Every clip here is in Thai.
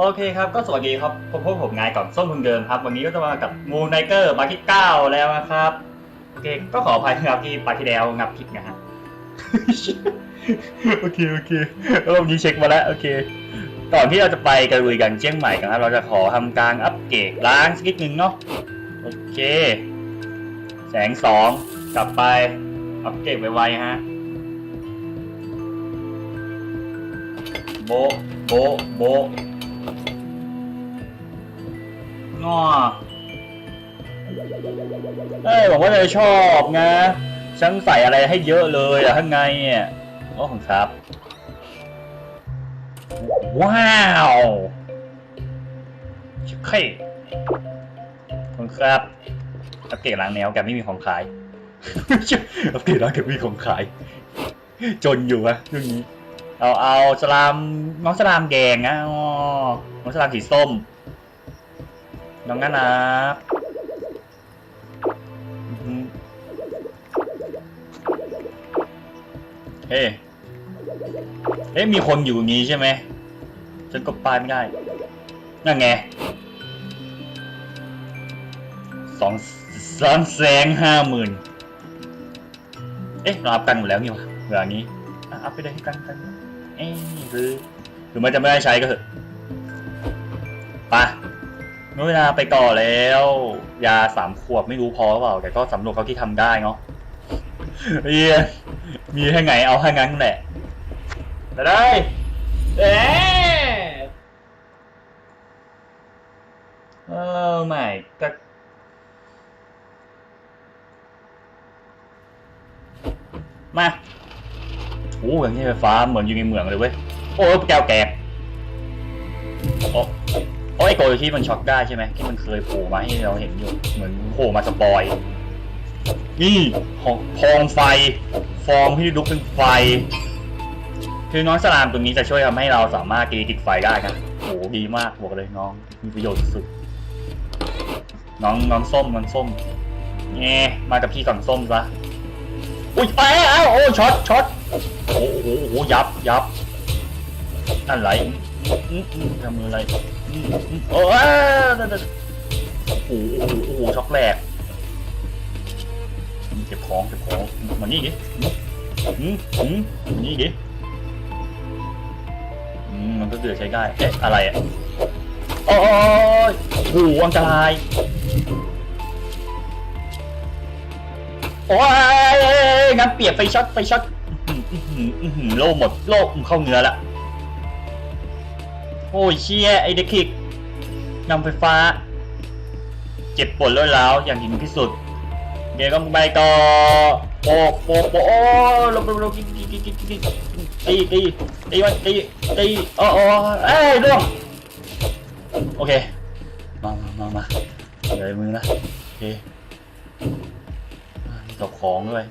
โอเคครับก็สวัสดีครับพบพบผมนายก่อนส้มคนเดิมครับ วันนี้ก็จะมากับมูนไนเกอร์มาที่เก้าแล้วนะครับโอเคก็ขออภัยนะครับที่ปาที่แล้วงับผิดนะฮะโอเคโอเครอบนี้เช็คมาแล้วโอเคก่อนที่เราจะไปกระลุยกันเชียงใหม่กันครับเราจะขอทำการอัปเกรดล้างสักนิดนึงเนาะโอเค แสงสองกลับไปอัปเกรดไวๆฮะโบโบโบ งอเอ้ยบอกว่าจะชอบนะฉันใส่อะไรให้เยอะเลยอะข้างในเนี่ยโอ้ของครับ ว้าวโอเคขอบคุณครับอัปเกรดล้างแนวแกไม่มีของขายอัปเกรดล้างแกไม่มีของขาย จนอยู่อะเรื่องนี้เอาเอาสลามน้องสลามแดงนะอ๋อน้องสลามสีส้ม น้องน่ารักเอหือเฮ้เฮ้มีคนอยู่งนี้ใช่ไหมฉันกดป้ายไม่ได้นั่นไงสองสองแสนห้าหมื่นเอ๊ะเราอัพกันหมดแล้วนี่วะเวลานี้อัพไปได้ให้กันกันเอ้ยคือคือมันจะไม่ได้ใช้ก็เถอะไป เมื่อเวลาไปต่อแล้ว ยาสามขวบไม่รู้พอหรือเปล่า แต่ก็สำรวจเขาที่ทำได้เนาะเฮียมีให้ไงเอาให้งั้นแหละไปได้เอ๊เออไม่ก็มาโอ้ยอย่างนี้ไฟฟ้าเหมือนอยู่ในเมืองเลยเว้ย โอ้ยแก้วแกก โอ้ยโกยที่มันช็อตได้ใช่ไหมที่มันเคยโผล่มาให้เราเห็นอยู่ เหมือนโผล่มาสปอย นี่พองพองไฟ ฟองที่ลุกเป็นไฟ คือน้องสลามตัวนี้จะช่วยทำให้เราสามารถตีติดไฟได้นะโอ้ดีมากบอกเลยน้องมีประโยชน์สุดๆน้องน้องส้มน้องส้มเงี้มากับพี่ก่อนส้มซะอุ้ยเอ้าเอ้าโอ้ช็อตช็อตโอ้โห้ยับยับอะไรอืมอืมทำมืออะไร โอ้ยโอ้โหโอ้โหโอ้โหช็อกแรกเก็บของเก็บของมานี่ดิอืมอืมมานี่ดิอืมมันก็เดือดใช้ได้เอ๊ะอะไรอะโอ้ยโอ้โหอันตรายโอ้ยงั้นเปียกไฟช็อตไฟช็อตโล่หมดโล่เข้าเนื้อละ โอ้ยเชี่ยไอเด็กคิกนำไฟฟ้า เจ็บปวดร้าวร้าวอย่างถึงที่สุด เดี๋ยวก็ไปต่อโปะโปะโปโอ้ลงลงลงตีตีตีตีตีตีตีมันตีตีโอ้โอ้เอ้ยล่วงโอเค มามามามาเลยมือนะโอเคตกของด้วย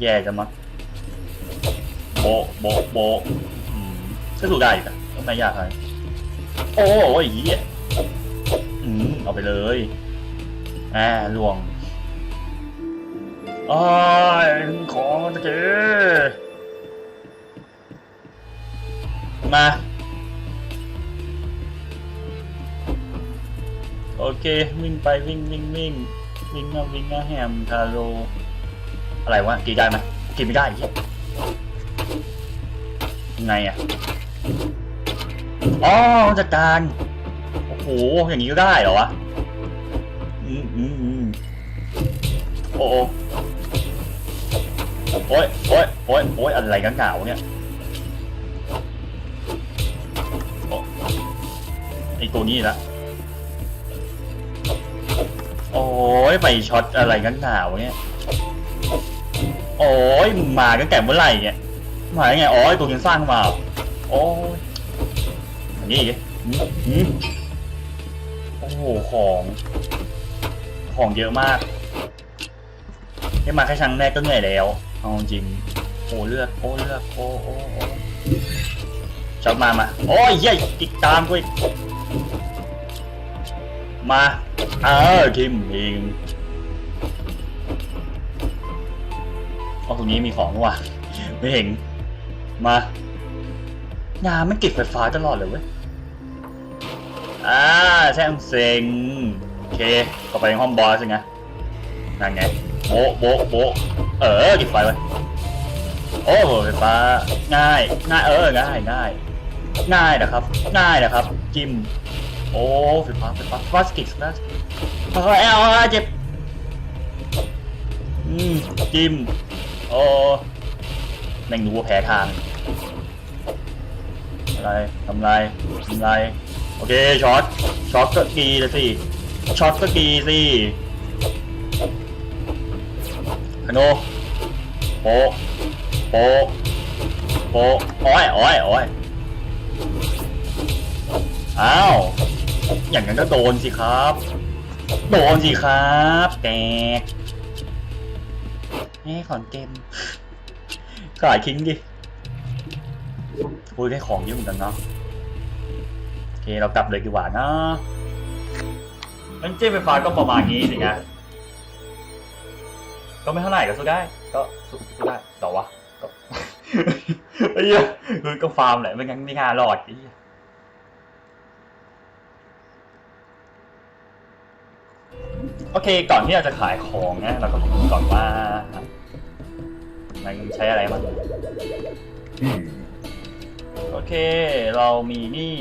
แย่จะมัดโบโบโบก็สู้ได้อยู่นะไม่ยากเลย โอ้ยเหี้ยอืมเอาไปเลย อ่าลวงอ้ายของตะเกีมาโอเค วิ่งไปวิ่งวิ่งวิ่งวิ่งมาวิ่งมาแฮมทาโรอะไรวะกินได้ไหมกินไม่ได้ยยังไงอะ อ๋อจัดการ โอ้โห อย่างนี้ก็ได้เหรอวะ อืมอืมอืมโอ้โหโอ้ยโอ้ยโอ้ยโอ้ยอะไรกันหนาวเนี่ยไอตัวนี้ละ โอ้ยไปช็อตอะไรกันหนาวเนี่ย โอ้ยมึงมากันแต่เมื่อไหร่เนี่ย มาได้ไง อ๋อไอตัวยังสร้างมาเหรอโอ้ย อันนี้อีกหืมหืมโอ้โหของ ของเยอะมากแค่มาแค่ครั้งแรกก็เหนื่อยแล้วเอาจริงโอ้เลือดโอ้เลือดโอ้โอ้โอ้ชอบมามาโอ้ยเหี้ยติดตามกูอีกมาเออทิมเองเอาตรงนี้มีของว่ะไม่เห็นมางานไม่เก็บไฟฟ้าตลอดเลยเว้ย อ่าแช่งเซ็งโอเคเข้าไปในห้องบอสใช่ไงนั่นไงโบโบโบเออจิดไฟไว้โอ้ไฟฟ้าง่ายง่ายเออง่ายง่ายง่ายนะครับ ง่ายนะครับ จิ้มโอ้ไฟฟ้าไฟฟ้าฟาสกิสนะค่อยๆเอาเอาเจ็บอืมจิ้มโอ้แม่งรู้ว่าแพ้ทางอะไรทำไรทำไร โอเคช็อตช็อตก็ดีเลยสิช็อตก็ดีสิฮโนโปโปโปะโอ้ยโอ้ยโอ้ยอ้าวอย่างนั้นก็โดนสิครับ โดนสิครับแตกนี่ขอนเกมขายคิงดิโอ้ยได้ของเยอะเหมือนกันเนาะ เคเรากลับเลยดีกว่านะมันเจ๊ไฟฟ้าก็ประมาณนี้สินะก็ไม่เท่าไหร่ก็สู้ได้ ก็สู้ได้ต่อวะก็ไอ้เหี้ยคือก็ฟาร์มแหละไม่งั้นไม่งานรอดไอ้เหี้ยโอเค ก่อนที่เราจะขายของนะเราก็มาดูก่อนว่ามันใช้อะไรบ้างโอเค เรามีนี่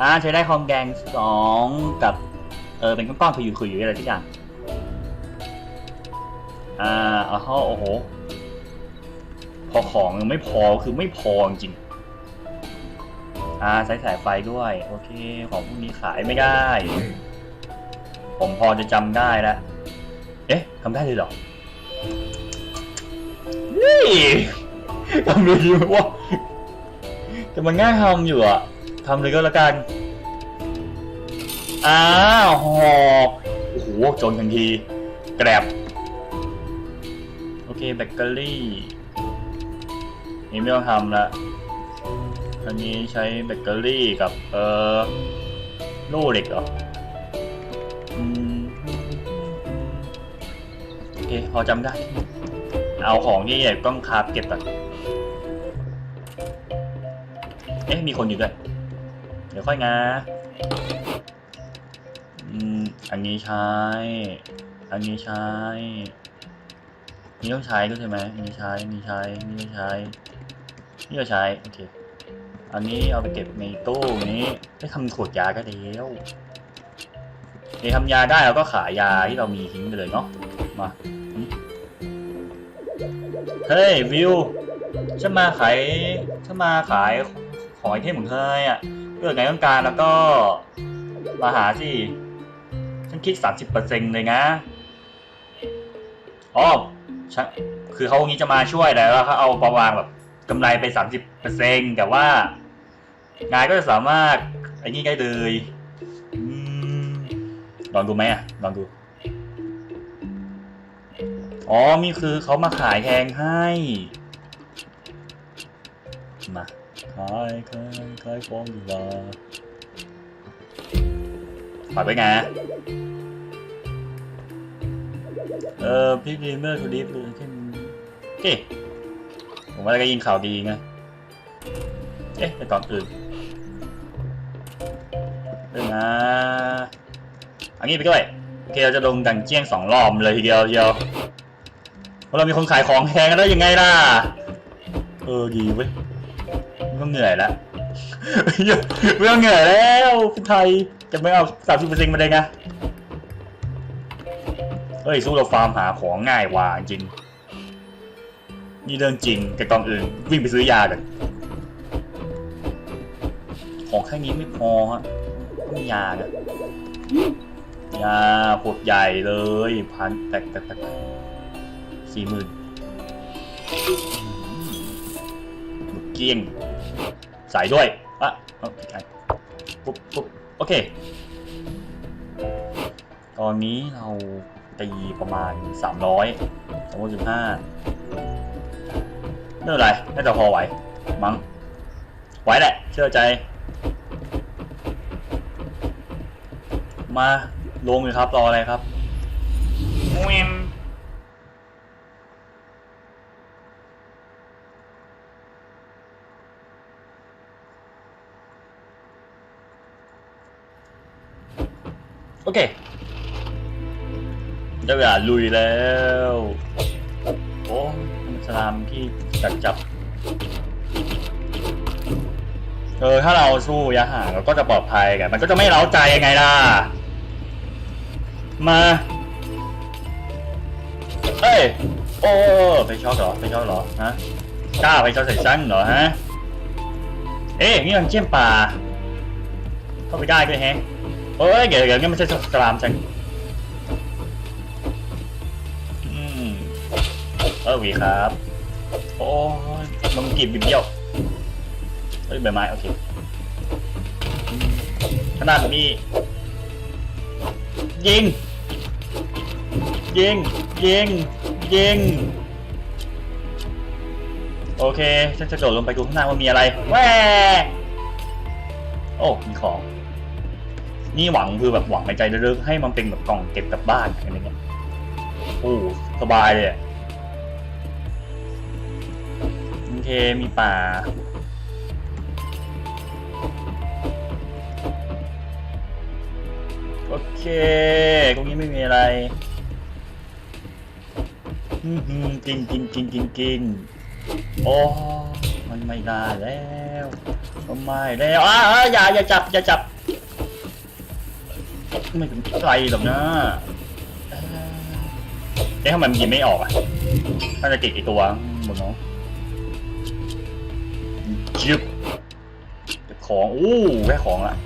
อ่าใช้ได้คอมแดงสองกับ เออเป็นก้อนๆคุยคุยๆอะไรทุกอย่างอ่าอ๋อโอ้โห พอของยังไม่พอคือไม่พอจริงอ่าใช้สายไฟด้วย โอเค ของพวกนี้ขายไม่ได้ ผมพอจะจำได้แล้วเอ๊ะทำได้เลยเหรอนี่ทำเลยดีไหมวะแต่มันง่ายทำอยู่อะ ทำเลยก็แล้วกัน อ้าวหอบโอ้โหจนทันที แกรบโอเคแบเกอรี่นี่ไม่ต้องทำละอันนี้ใช้แบเกอรี่กับ เอ่อโล่เหล็กเหรอโอเค พอจำได้ เอาของที่ต้องคาฟเก็บก่อนเอ๊ะ มีคนอยู่ด้วย ดี๋ยวค่อยงาอืมอันนี้ใช้ อันนี้ใช้ นี่ต้องใช้ด้วยใช่ไหมอันนี้ใช้ นี่ใช้ นี่ใช้ นี่ก็ใช้ โอเค อันนี้เอาไปเก็บในตู้นี้ได้ทำขวดยาก็เดียวนี่ทำยาได้เราก็ขายยาที่เรามีทิ้งไปเลยเนาะ มา เฮ้ยวิวฉันมาขายฉันมาขายของไอเทมของเธออะ กิดไงต้องการแล้วก็ มาหาสิ ฉันคิดสามสิบเปอร์เซ็นเลยนะอ๋อคือเขางนี้จะมาช่วยแต่ว่าเขาเอาประมาณแบบกำไรไปสามสิบเปอร์เซ็นแต่ว่างานก็จะสามารถไอ้นี่ได้เลยลองดูไหมอะลองดู อ๋อมีคือเขามาขายแทงให้ มา ขายขายขายของดีกว่าฝากไว้ไง เออพี่ดีเมอร์ทูดิฟเลยที่โอเคผมว่าก็ยิงข่าวดีไง เอ๊ะแต่ก่อนอื่นเรื่องนะเอันนี้ไปด้วยโอเคเราจะลงดันเจี้ยงสองรอบเลยทีเดียวเดียวเพราะเรามีคนขายของแพงกันได้ยังไงล่ะ เออดีเว้ย ไม่ต้องเหนื่อยแล้วไม่ต้องเหนื่อยแล้วพี่ไทยจะไม่เอาสามสิบเปอร์เซ็นต์มาเลยไงเฮ้ยสู้เราฟาร์มหาของง่ายว่า จริง นี่เรื่องจริงแต่กอนอื่นวิ่งไปซื้อยากันของแค่นี้ไม่พอฮะต้องยากันยาขวดใหญ่เลยพันแตกแตกแตกสี่หมื่นเกี้ยง ใส่ด้วยอะโอเคปุ๊บปุ๊บโอเค ตอนนี้เราตีประมาณ 300 315ไม่เป็นไรน่าจะพอไหว มั้งไหวแหละ เชื่อใจ มาลงเลยครับ รออะไรครับแวม เคได้เวลาลุยแล้ว โอ้มันสลามที่จับจับ เออ ถ้าเราสู้ยะห่างเราก็จะปลอดภัยกันมันก็จะไม่เล้าใจยังไงล่ะ มา เอ้ย โอ้ไปช็อกเหรอไปช็อกเหรอ ฮะกล้าไปช็อกใส่ฉันเหรอฮะ เอ๊ะนี่มันเชี่ยมป่า เข้าไปได้ด้วยแฮะ เอ้ยเดี๋ยวเดี๋ยวนี่ไม่ใช่สลามฉันอืมเออวีครับ โอ้ยมันกรีบบิบเบี้ยวเฮ้ยใบไม้โอเคขนาดนี้ยิง ยิง ยิง ยิง โอเค ฉันจะโดดลงไปดูข้างหน้าว่ามีอะไรแหวโอ้ มีของ นี่หวังคือแบบหวังในใจเลึกให้มันเป็นแบบกล่องเก็บกลับบ้านอะไรเงี้ยโอ้สบายเลยโอเคมีป่าโอเคตรงนี้ไม่มีอะไรอืมหืมกินกินกินกินกินโอ้มันไม่ได้แล้วมันไมแล้วอ้าอ้าอย่าอย่าจับอย่าจับ ไม่เป็นไรหรอกนะเอ่อเอ๊ะทำไมมันยิงไม่ออกอะน่าจะติดไอตัวบนน้องจึบเก็บของอู้ได้ของละ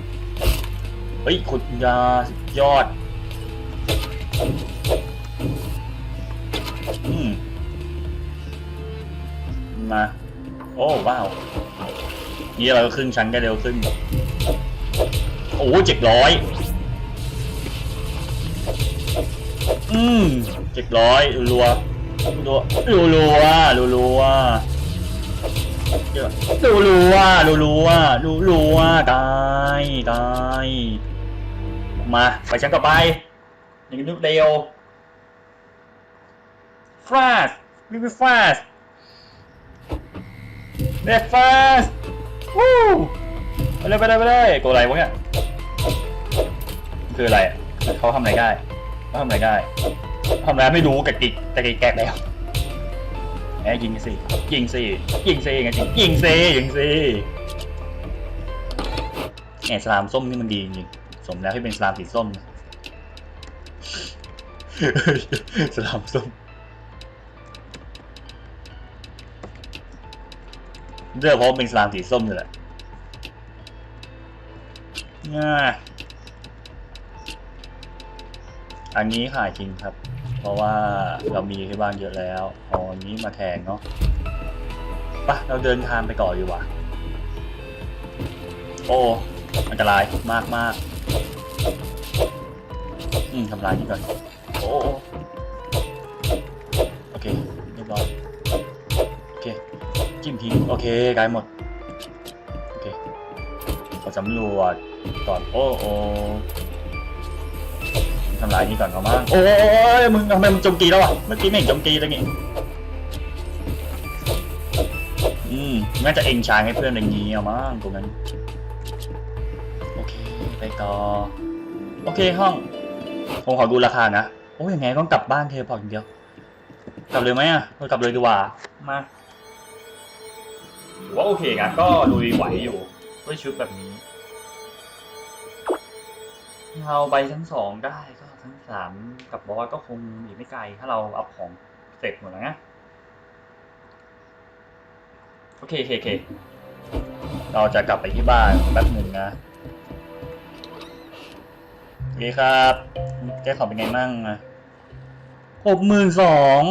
เฮ้ยขุดยาสุดยอดอืมมา โอ้ว้าวนี่เราก็ขึ้นชั้นกันเร็วขึ้นโอ้เจ็ดร้อย อืมเจ็ดร้อยรัวรัวรัวรัวรัวรัวรัวรัวรัวรัวรัวรัวตายตายมาไปชั้นต่อไปอย่างนี้เร็วฟาสวิวฟาสเด็ดฟาสวู้ไปเลยไปเลยไปเลยตัวอะไรวะเนี่ยคืออะไรเขาทำอะไรได้ ทำอะไรได้ทำอะไรไม่รู้แต่กิกแต่กิกแกกแล้วแหมยิงสิยิงสิยิงสิไงจิยิงสิยิงสิแหมสลามส้มนี่มันดีจริงสมแล้วที่เป็นสลามสีส้มสลามส้มเลือกเพราะเป็นสลามสีส้มนี่แหละง่า อันนี้ขายจริงครับ เพราะว่าเรามีที่บ้านเยอะแล้วเอาอันนี้มาแทงเนาะไปะเราเดินทางไปก่อนดีกว่า โอ้อันตรายมากมากอืมทำลายนี่ก่อน โอ้โอเคเรียบร้อยโอเคจิ้มทิ้งโอเคกลายหมด โอเคขอสำรวจก่อนโอ้โอ ทำลายนี่ก่อนเอามั้งโอ้ยมึงทำไมมึงโจมตีแล้วอะเมื่อกี้ไม่เห็นโจมตีเลยนี่อืมน่าจะเองชางให้เพื่อนอย่างนี้เอามั้งตรงนั้นโอเคไปต่อโอเคห้องผมขอดูราคานะโอ้ยยังไงต้องกลับบ้านเทพออย่างเดียว กลับเลยไหมอะเรากลับเลยดีกว่ามาถือว่าโอเคนะก็ลุยไหวอยู่ด้วยชุดแบบนี้เราไปชั้นสองได้ก็ ชั้นสามกับบอสก็คงอีกไม่ไกล ถ้าเราอัพของเสร็จหมดแล้วนะ โอเคโอเค เราจะกลับไปที่บ้านแป๊บหนึ่งนะโอเคครับแกขอเป็นไงมั่งอะหกหมื่นสอง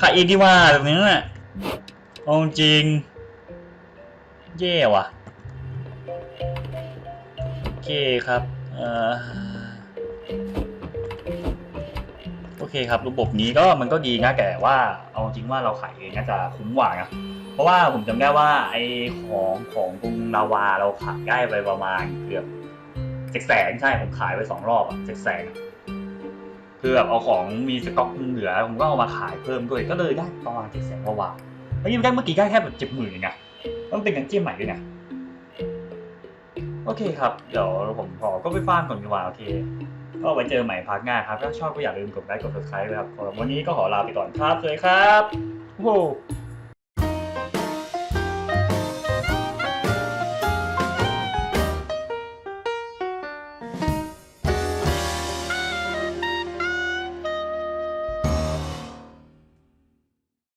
ขายเองดีว่าแบบนี้น่ะเอาจริงเย่ว่ะ โอเคครับ เอ่อ เคครับระบบนี้ก็มันก็ดีนะแต่ว่าเอาจริงว่าเราขายเองน่าจะคุ้มกว่านะเพราะว่าผมจำได้ว่าไอของของตรงลาวาเราขายได้ไปประมาณเกือบเจ็ดแสนใช่ผมขายไปสองรอบอะเจ็ดแสนคือแบบเอาของมีสต็อกเหลือผมก็เอามาขายเพิ่มด้วยก็เลยได้ประมาณเจ็ดแสนกว่าๆแล้วยังได้เมื่อกี้ได้แค่แบบเจ็ดหมื่นเองนะต้องเป็นกันเจี้ยใหม่ด้วยนะโอโอเคครับ เดี๋ยวผมขอก็ไปฟาร์มก่อนดีกว่าโอเค ก็ไว้เจอใหม่พาร์ทหน้าครับ ถ้าชอบก็อย่าลืมกดไลค์กด subscribe นะครับสำหรับวันนี้ก็ขอลาไปก่อนครับสวัสดีครับโอ้